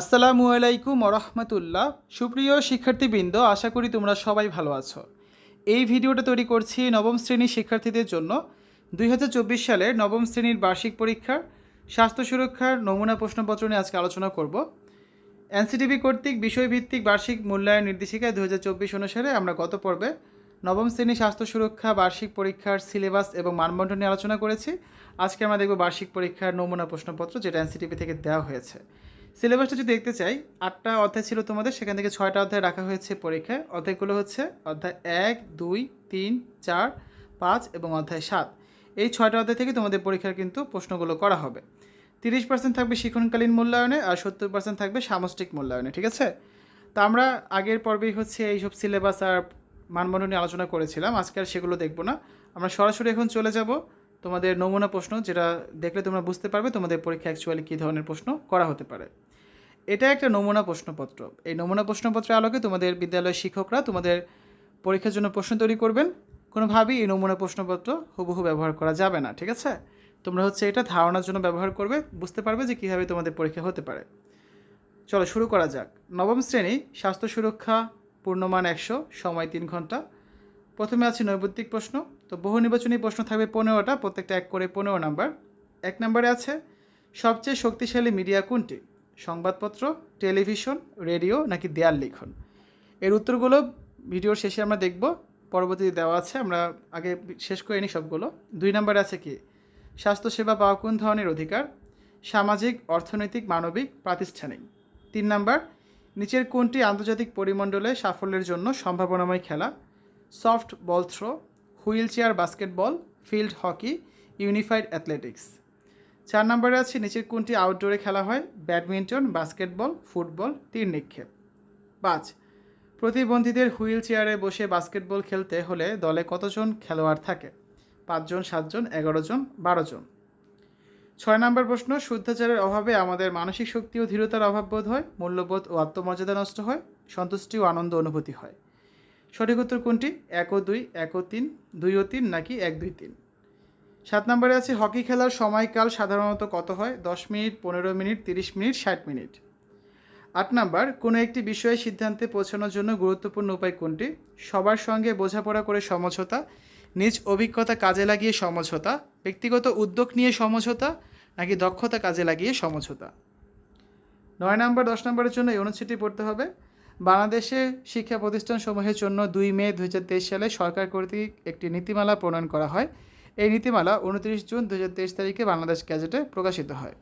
আসসালামু আলাইকুম রহমতুল্লাহ সুপ্রিয় শিক্ষার্থীবৃন্দ, আশা করি তোমরা সবাই ভালো আছো। এই ভিডিওটা তৈরি করছি নবম শ্রেণির শিক্ষার্থীদের জন্য। দুই সালের নবম শ্রেণির বার্ষিক পরীক্ষার স্বাস্থ্য সুরক্ষার নমুনা প্রশ্নপত্র নিয়ে আজকে আলোচনা করব। এনসিটিভি কর্তৃক বিষয়ভিত্তিক বার্ষিক মূল্যায়ন নির্দেশিকায় দু অনুসারে আমরা গত পর্বে নবম শ্রেণি স্বাস্থ্য সুরক্ষা, বার্ষিক পরীক্ষার সিলেবাস এবং মানবন্ধন নিয়ে আলোচনা করেছি। আজকে আমরা দেখব বার্ষিক পরীক্ষার নমুনা প্রশ্নপত্র যেটা এনসিটিভি থেকে দেওয়া হয়েছে। সিলেবাসটা যদি দেখতে চাই, আটটা অধ্যায় ছিল তোমাদের, সেখান থেকে ছয়টা অধ্যায় রাখা হয়েছে পরীক্ষায়। অধ্যায়গুলো হচ্ছে অধ্যায় এক, দুই, তিন, চার, পাঁচ এবং অধ্যায় সাত। এই ছয়টা অধ্যায় থেকে তোমাদের পরীক্ষার কিন্তু প্রশ্নগুলো করা হবে। তিরিশ পার্সেন্ট থাকবে শিক্ষণকালীন মূল্যায়নে আর সত্তর পার্সেন্ট থাকবে সামষ্টিক মূল্যায়নে, ঠিক আছে? তো আমরা আগের পর্বেই হচ্ছে এইসব সিলেবাস আর মানবন্ধন নিয়ে আলোচনা করেছিলাম, আজকে আর সেগুলো দেখব না। আমরা সরাসরি এখন চলে যাব তোমাদের নমুনা প্রশ্ন, যেটা দেখলে তোমরা বুঝতে পারবে তোমাদের পরীক্ষা অ্যাকচুয়ালি কী ধরনের প্রশ্ন করা হতে পারে। এটা একটা নমুনা প্রশ্নপত্র। এই নমুনা প্রশ্নপত্রের আলোকে তোমাদের বিদ্যালয়ের শিক্ষকরা তোমাদের পরীক্ষার জন্য প্রশ্ন তৈরি করবেন। কোনোভাবেই এই নমুনা প্রশ্নপত্র হুবহু ব্যবহার করা যাবে না, ঠিক আছে? তোমরা হচ্ছে এটা ধারণার জন্য ব্যবহার করবে, বুঝতে পারবে যে কীভাবে তোমাদের পরীক্ষা হতে পারে। চলো শুরু করা যাক। নবম শ্রেণি, স্বাস্থ্য সুরক্ষা, পূর্ণমান একশো, সময় তিন ঘণ্টা। প্রথমে আছে নৈবত্তিক প্রশ্ন। তো বহু নির্বাচনী প্রশ্ন থাকবে পনেরোটা, প্রত্যেকটা এক করে পনেরো নাম্বার। এক নম্বরে আছে, সবচেয়ে শক্তিশালী মিডিয়া কোনটি? সংবাদপত্র, টেলিভিশন, রেডিও, নাকি দেয়াল লিখন? এর উত্তরগুলো ভিডিওর শেষে আমরা দেখব, পরবর্তীতে দেওয়া আছে, আমরা আগে শেষ করে নিই সবগুলো। দুই নম্বরে আছে কি? স্বাস্থ্যসেবা পাওয়া কোন ধরনের অধিকার? সামাজিক, অর্থনৈতিক, মানবিক, প্রাতিষ্ঠানিক। তিন নাম্বার, নিচের কোনটি আন্তর্জাতিক পরিমণ্ডলে সাফল্যের জন্য সম্ভাবনাময় খেলা? Softball throw wheelchair, basketball, field, hockey, unified athletics. চার নম্বরে আছে, নিচের কোনটি আউটডোরে খেলা হয়? ব্যাডমিন্টন, বাস্কেটবল, ফুটবল, তীর নিক্ষেপ। পাঁচ, প্রতিবন্ধীদের হুইল চেয়ারে বসে বাস্কেটবল খেলতে হলে দলে কতজন খেলোয়াড় থাকে? পাঁচজন, সাতজন এগারো জন বারো জন ছয় নম্বর প্রশ্ন, শুদ্ধাচারের অভাবে আমাদের মানসিক শক্তি ও ধীরতার অভাব বোধ হয়? মূল্যবোধ ও আত্মমর্যাদা নষ্ট হয়? সন্তুষ্টি ও আনন্দ অনুভূতি হয়? সঠিক উত্তর কোনটি? এক ও দুই, এক ও তিন, দুই ও তিন নাকি এক, দুই, তিন? সাত নম্বরে আছে, হকি খেলার সময়কাল সাধারণত কত হয়? দশ মিনিট, পনেরো মিনিট, তিরিশ মিনিট, ষাট মিনিট। আট নাম্বার, কোনো একটি বিষয়ে সিদ্ধান্তে পৌঁছানোর জন্য গুরুত্বপূর্ণ উপায় কোনটি? সবার সঙ্গে বোঝাপড়া করে সমঝোতা, নিজ অভিজ্ঞতা কাজে লাগিয়ে সমঝোতা, ব্যক্তিগত উদ্যোগ নিয়ে সমঝোতা, নাকি দক্ষতা কাজে লাগিয়ে সমঝোতা? নয় নম্বর, দশ নম্বরের জন্য এই অনুচ্ছেদটি পড়তে হবে। বাংলাদেশে শিক্ষা প্রতিষ্ঠানসমূহের জন্য দুই মে দু হাজার তেইশ সালে সরকার কর্তৃক একটি নীতিমালা প্রণয়ন করা হয়। এই নীতিমালা উনত্রিশ জুন দু হাজার তেইশ তারিখে বাংলাদেশ গ্যাজেটে প্রকাশিত হয়।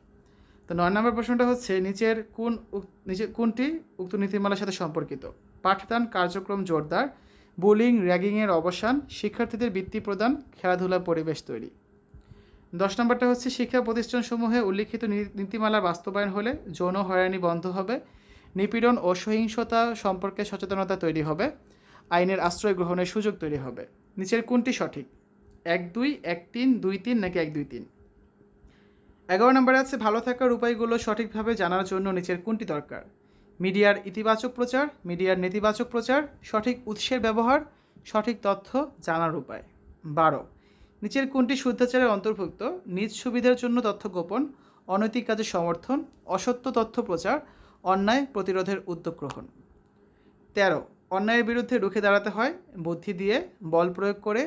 তো নয় নম্বর প্রশ্নটা হচ্ছে, নিচের কোন নিচের কোনটি উক্ত নীতিমালার সাথে সম্পর্কিত? পাঠদান কার্যক্রম জোরদার, বোলিং, র্যাগিংয়ের অবসান, শিক্ষার্থীদের বৃত্তি প্রদান, খেলাধুলা, পরিবেশ তৈরি। দশ নম্বরটা হচ্ছে, শিক্ষা প্রতিষ্ঠানসমূহে উল্লিখিত নী- নীতিমালার বাস্তবায়ন হলে যৌন হয়রানি বন্ধ হবে নিপীড়ন ও সহিংসতা সম্পর্কে সচেতনতা তৈরি হবে। আইনের আশ্রয় গ্রহণের সুযোগ তৈরি হবে। নিচের কোনটি সঠিক? এক দুই, এক তিন, দুই তিন নাকি এক দুই তিন? এগারো নম্বরে আছে, ভালো থাকার উপায়গুলো সঠিকভাবে জানার জন্য নিচের কোনটি দরকার? মিডিয়ার ইতিবাচক প্রচার, মিডিয়ার নেতিবাচক প্রচার, সঠিক উৎসের ব্যবহার, সঠিক তথ্য জানার উপায়। বারো, নিচের কোনটি শুদ্ধাচারের অন্তর্ভুক্ত? নিজ সুবিধার জন্য তথ্য গোপন, অনৈতিক কাজে সমর্থন, অসত্য তথ্য প্রচার অন্যায় প্রতিরোধের উদ্যোগ গ্রহণ। তেরো, অন্যায়ের বিরুদ্ধে রুখে দাঁড়াতে হয়, বুদ্ধি দিয়ে, বল প্রয়োগ করে,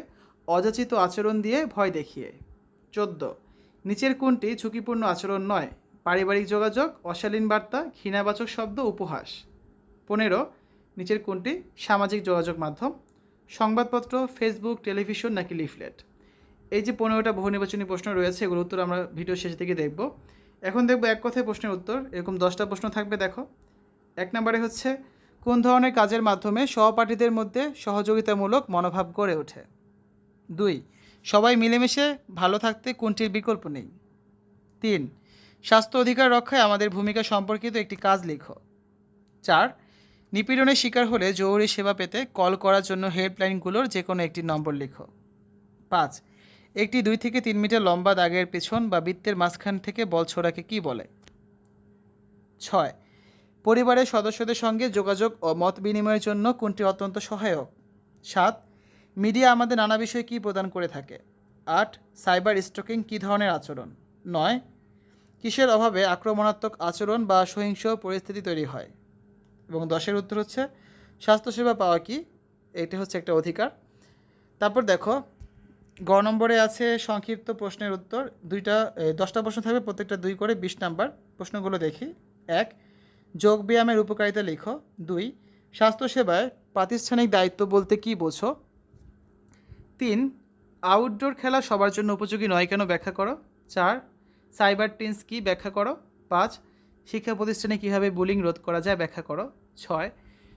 অযাচিত আচরণ দিয়ে ভয় দেখিয়ে। চোদ্দ, নিচের কোনটি ঝুঁকিপূর্ণ আচরণ নয়, পারিবারিক যোগাযোগ, অশালীন বার্তা, ঘৃণাবাচক শব্দ, উপহাস। পনেরো, নিচের কোনটি সামাজিক যোগাযোগ মাধ্যম, সংবাদপত্র, ফেসবুক, টেলিভিশন নাকি লিফলেট? এই যে পনেরোটা বহু নির্বাচনী প্রশ্ন রয়েছে, এগুলোর উত্তর আমরা ভিডিও শেষ থেকে দেখব। এখন দেখব এক কথায় প্রশ্নের উত্তর। এরকম দশটা প্রশ্ন থাকবে, দেখো। এক নম্বরে হচ্ছে, কোন ধরনের কাজের মাধ্যমে সহপাঠীদের মধ্যে সহযোগিতামূলক মনোভাব গড়ে ওঠে? দুই, সবাই মিলেমিশে ভালো থাকতে কোনটির বিকল্প নেই? তিন, স্বাস্থ্য অধিকার রক্ষায় আমাদের ভূমিকা সম্পর্কিত একটি কাজ লিখো। চার, নিপীড়নের শিকার হলে জরুরি সেবা পেতে কল করার জন্য হেল্পলাইনগুলোর যে কোনো একটি নম্বর লিখো। পাঁচ একটি দুই থেকে তিন মিটার লম্বা দাগের পেছন বা বৃত্তের মাঝখান থেকে বল ছোড়াকে কী বলে? ছয়। পরিবারের সদস্যদের সঙ্গে যোগাযোগ ও মত বিনিময়ের জন্য কোনটি অত্যন্ত সহায়ক? সাত। মিডিয়া আমাদের নানা বিষয়ে কী প্রদান করে থাকে? আট। সাইবার স্টকিং কী ধরনের আচরণ? নয়। কিসের অভাবে আক্রমণাত্মক আচরণ বা সহিংস পরিস্থিতি তৈরি হয়? এবং দশের উত্তর হচ্ছে, স্বাস্থ্যসেবা পাওয়া কি? এটা হচ্ছে একটা অধিকার। তারপর দেখো গ নম্বরে আছে সংক্ষিপ্ত প্রশ্নের উত্তর। দুইটা দশটা প্রশ্ন থাকবে, প্রত্যেকটা দুই করে বিশ নাম্বার প্রশ্নগুলো দেখি। এক, যোগ ব্যায়ামের উপকারিতা লিখো। দুই, স্বাস্থ্যসেবায় প্রাতিষ্ঠানিক দায়িত্ব বলতে কী বোঝো? তিন আউটডোর খেলা সবার জন্য উপযোগী নয় কেন ব্যাখ্যা করো? চার সাইবার টিন্স কী ব্যাখ্যা করো? পাঁচ, শিক্ষা প্রতিষ্ঠানে কীভাবে বুলিং রোধ করা যায় ব্যাখ্যা করো? ছয়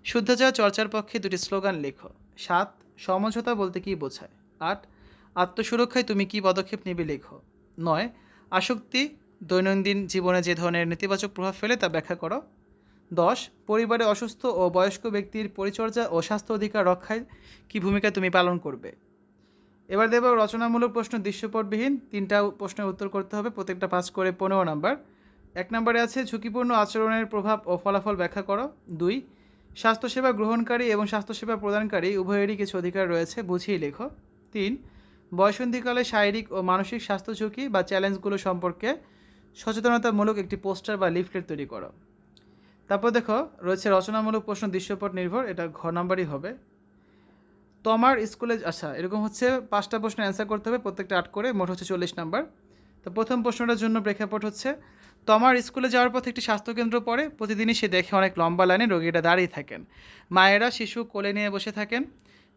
শুদ্ধাচার চর্চার পক্ষে দুটি স্লোগান লেখো। সাত, সমঝোতা বলতে কী বোঝায়? আট আত্মসুরক্ষায় তুমি কী পদক্ষেপ নেবে লেখো। নয়, আসক্তি, দৈনন্দিন জীবনে যে ধরনের নেতিবাচক প্রভাব ফেলে তা ব্যাখ্যা করো। দশ, পরিবারে অসুস্থ ও বয়স্ক ব্যক্তির পরিচর্যা ও স্বাস্থ্য অধিকার রক্ষায় কী ভূমিকা তুমি পালন করবে? এবার দেব রচনামূলক প্রশ্ন দৃশ্যপটবিহীন। তিনটা প্রশ্নের উত্তর করতে হবে, প্রত্যেকটা পাস করে পনেরো নাম্বার। এক নম্বরে আছে, ঝুঁকিপূর্ণ আচরণের প্রভাব ও ফলাফল ব্যাখ্যা করো। দুই, স্বাস্থ্যসেবা গ্রহণকারী এবং স্বাস্থ্যসেবা প্রদানকারী, উভয়েরই কিছু অধিকার রয়েছে বুঝিয়ে লেখো। তিন বয়সন্ধিকালে শারীরিক ও মানসিক স্বাস্থ্য ঝুঁকি বা চ্যালেঞ্জগুলো সম্পর্কে সচেতনতামূলক একটি পোস্টার বা লিফলেট তৈরি করো। তারপর দেখো, রয়েছে রচনামূলক প্রশ্ন, দৃশ্যপট নির্ভর, এটা ঘ নাম্বারই হবে। তোমার স্কুলে আচ্ছা এরকম হচ্ছে পাঁচটা প্রশ্ন অ্যান্সার করতে হবে, প্রত্যেকটা আট করে, মোট হচ্ছে চল্লিশ নাম্বার। তো প্রথম প্রশ্নটার জন্য প্রেক্ষাপট হচ্ছে, তোমার স্কুলে যাওয়ার পথে একটি স্বাস্থ্যকেন্দ্র পড়ে, প্রতিদিনই সে দেখে অনেক লম্বা লাইনে রোগীরা দাঁড়িয়ে থাকেন। মায়েরা শিশু কোলে নিয়ে বসে থাকেন।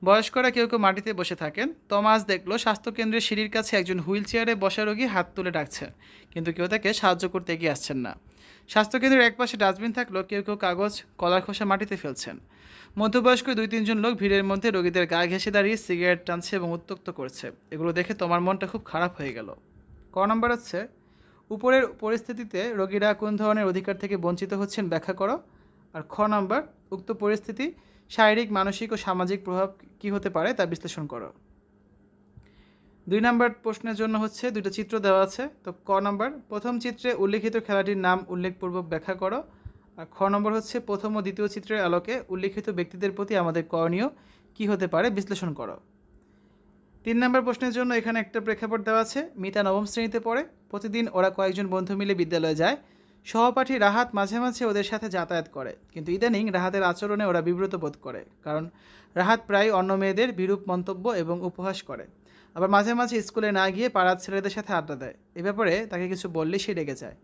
বয়স্করা কেউ কেউ মাটিতে বসে থাকেন। তমাস দেখল স্বাস্থ্যকেন্দ্রের সিঁড়ির কাছে একজন হুইল চেয়ারে বসা রোগী হাত তুলে ডাকছেন, কিন্তু কেউ তাকে সাহায্য করতে এগিয়ে আসছেন না। স্বাস্থ্যকেন্দ্রের একপাশে ডাস্টবিন থাকলেও কেউ কেউ কাগজ, কলার খোসা মাটিতে ফেলছেন। মধ্যবয়স্ক দুই তিনজন লোক ভিড়ের মধ্যে রোগীদের গা ঘেঁষে দাঁড়িয়ে সিগারেট টানছে এবং উত্তক্ত করছে। এগুলো দেখে তোমার মনটা খুব খারাপ হয়ে গেল। ক নম্বর হচ্ছে, উপরের পরিস্থিতিতে রোগীরা কোন ধরনের অধিকার থেকে বঞ্চিত হচ্ছেন ব্যাখ্যা করো। আর খ নম্বর, উক্ত পরিস্থিতি শারীরিক, মানসিক ও সামাজিক প্রভাব কী হতে পারে তা বিশ্লেষণ করো। দুই নম্বর প্রশ্নের জন্য হচ্ছে দুটো চিত্র দেওয়া আছে। তো ক নম্বর, প্রথম চিত্রে উল্লেখিত খেলাটির নাম উল্লেখপূর্বক ব্যাখ্যা করো। আর খ নম্বর হচ্ছে, প্রথম ও দ্বিতীয় চিত্রের আলোকে উল্লেখিত ব্যক্তিদের প্রতি আমাদের করণীয় কী হতে পারে বিশ্লেষণ করো। তিন নম্বর প্রশ্নের জন্য এখানে একটা প্রেক্ষাপট দেওয়া আছে, মিতা নবম শ্রেণীতে পড়ে। প্রতিদিন ওরা কয়েকজন বন্ধু মিলে বিদ্যালয়ে যায়। সহপাঠী রাহাত মাঝে মাঝে ওদের সাথে যাতায়াত করে। কিন্তু ইদানিং রাহাতের আচরণে ওরা বিব্রত বোধ করে, কারণ রাহাত প্রায় অন্য মেয়েদের বিরূপ মন্তব্য এবং উপহাস করে। আবার মাঝে মাঝে স্কুলে না গিয়ে পাড়ার ছেলেদের সাথে আড্ডা দেয়। এ ব্যাপারে তাকে কিছু বললে সে রেগে যায়।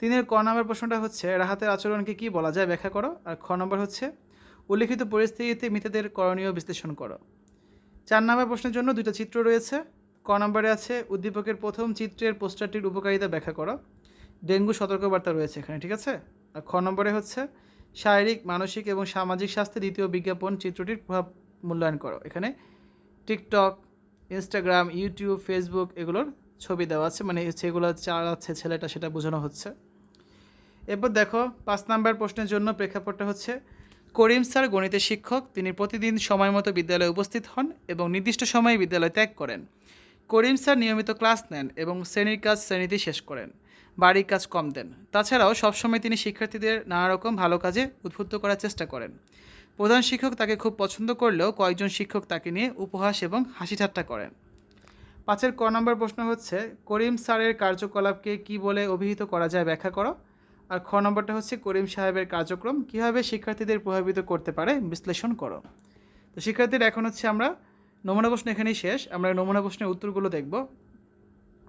তিনের ক নম্বর প্রশ্নটা হচ্ছে, রাহাতের আচরণকে কী বলা যায় ব্যাখ্যা করো? আর খ নম্বর হচ্ছে, উল্লিখিত পরিস্থিতিতে মৃতদের করণীয় বিশ্লেষণ করো। চার নম্বর প্রশ্নের জন্য দুটো চিত্র রয়েছে। ক নম্বরে আছে, উদ্দীপকের প্রথম চিত্রের পোস্টারটির উপকারিতা ব্যাখ্যা করো। ডেঙ্গু সতর্কবার্তা রয়েছে এখানে, ঠিক আছে? আর খ নম্বরে হচ্ছে, শারীরিক, মানসিক এবং সামাজিক স্বাস্থ্যে দ্বিতীয় বিজ্ঞাপন চিত্রটির প্রভাব মূল্যায়ন করো। এখানে টিকটক, ইনস্টাগ্রাম, ইউটিউব, ফেসবুক এগুলোর ছবি দেওয়া আছে মানে হচ্ছে এগুলো চালাচ্ছে ছেলেটা সেটা বোঝানো হচ্ছে। এরপর দেখো, পাঁচ নাম্বার প্রশ্নের জন্য প্রেক্ষাপটটা হচ্ছে, করিম স্যার গণিতের শিক্ষক, তিনি প্রতিদিন সময় মতো বিদ্যালয়ে উপস্থিত হন এবং নির্দিষ্ট সময়ে বিদ্যালয় ত্যাগ করেন। করিম স্যার নিয়মিত ক্লাস নেন এবং শ্রেণির কাজ শ্রেণীতেই শেষ করেন। বাড়ির কাজ কম দেন। তাছাড়াও সবসময় তিনি শিক্ষার্থীদের নানা রকম ভালো কাজে উদ্বুদ্ধ করার চেষ্টা করেন। প্রধান শিক্ষক তাকে খুব পছন্দ করলেও কয়েকজন শিক্ষক তাকে নিয়ে উপহাস এবং হাসি ঠাট্টা করেন। পাঁচের ক নম্বর প্রশ্ন হচ্ছে, করিম স্যারের কার্যকলাপকে কি বলে অভিহিত করা যায় ব্যাখ্যা করো? আর খ নম্বরটা হচ্ছে, করিম সাহেবের কার্যক্রম কীভাবে শিক্ষার্থীদের প্রভাবিত করতে পারে বিশ্লেষণ করো। তো শিক্ষার্থীরা, এখন হচ্ছে আমরা নমুনা প্রশ্ন এখানেই শেষ। আমরা নমুনা প্রশ্নের উত্তরগুলো দেখব।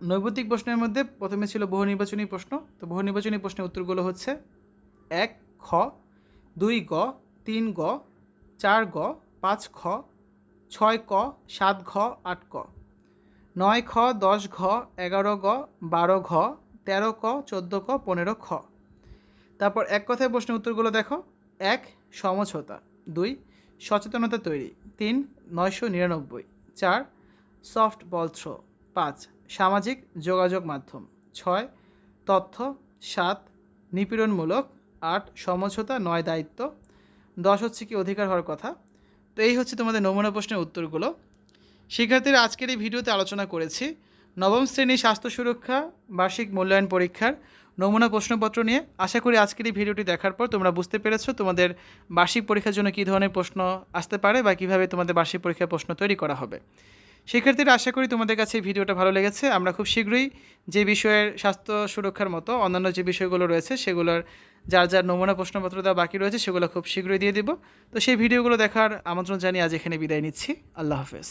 নৈবতিক প্রশ্নের মধ্যে প্রথমে ছিল বহু নির্বাচনী প্রশ্ন। তো বহু নির্বাচনী প্রশ্নের উত্তরগুলো হচ্ছে এক, খ, দুই, গ, তিন, গ, চার, গ, পাঁচ, খ, ছয়, ক, সাত, ঘ, আট, ক। নয়, খ, দশ, ঘ, এগারো, গ, বারো, ঘ, তেরো, ক, চোদ্দ, ক, পনেরো, খ। তারপর এক কথায় প্রশ্নের উত্তরগুলো দেখো। এক, সমঝোতা। দুই, সচেতনতা তৈরি। তিন, নয়শো নিরানব্বই। চার সফট বল থ্রো পাঁচ সামাজিক যোগাযোগ মাধ্যম। ছয়, তথ্য। সাত, নিপীড়নমূলক। আট, সমঝোতা। নয়, দায়িত্ব। দশ হচ্ছে কি অধিকার হওয়ার কথা। তো এই হচ্ছে তোমাদের নমুনা প্রশ্নের উত্তরগুলো। শিক্ষার্থীরা আজকের এই ভিডিওতে আলোচনা করেছি নবম শ্রেণি স্বাস্থ্য সুরক্ষা, বার্ষিক মূল্যায়ন পরীক্ষার নমুনা প্রশ্নপত্র নিয়ে। আশা করি আজকের এই ভিডিওটি দেখার পর তোমরা বুঝতে পেরেছ তোমাদের বার্ষিক পরীক্ষার জন্য কী ধরনের প্রশ্ন আসতে পারে বা কীভাবে তোমাদের বার্ষিক পরীক্ষার প্রশ্ন তৈরি করা হবে। শিক্ষার্থীরা, আশা করি তোমাদের কাছে ভিডিওটা ভালো লেগেছে। আমরা খুব শীঘ্রই যে বিষয়ের স্বাস্থ্য সুরক্ষার মতো অন্যান্য যে বিষয়গুলো রয়েছে, সেগুলোর যার যার নমুনা প্রশ্নপত্র দেওয়া বাকি রয়েছে, সেগুলো খুব শীঘ্রই দিয়ে দিব। তো সেই ভিডিওগুলো দেখার আমন্ত্রণ জানিয়ে আজ এখানে বিদায় নিচ্ছি। আল্লাহ হাফেজ।